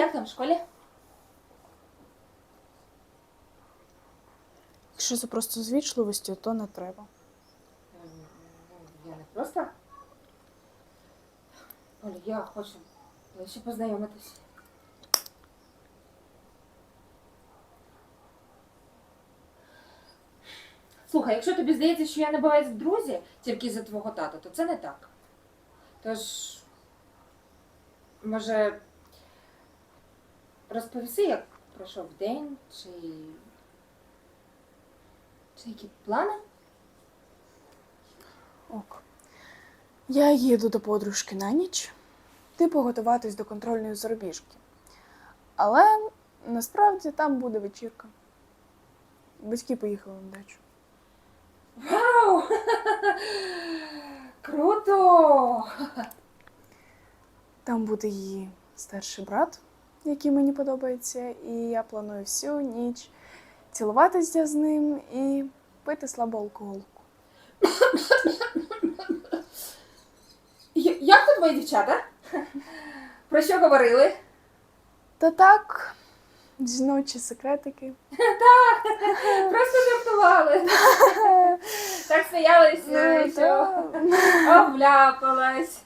Як там в школі? Якщо це просто з вічливості, то не треба. Я не просто. Оля, я хочу ближче познайомитись. Слухай, якщо тобі здається, що я набиваюсь в друзі тільки за твого тата, то це не так. Тож, може, розповіси, як пройшов день, чи. Чи які плани? Ок. Я їду до подружки на ніч, типу готуватись до контрольної зарубіжки. Але насправді там буде вечірка. Батьки поїхали на дачу. Вау! Круто! Там буде її старший брат, який мені подобається, і я планую всю ніч цілуватися з ним і пити слабу алкоголку. Як тут твої дівчата? Про що говорили? Та так, жіночі секретики. Так, Просто жартували. Так сміялись, Ну, що обляпалась.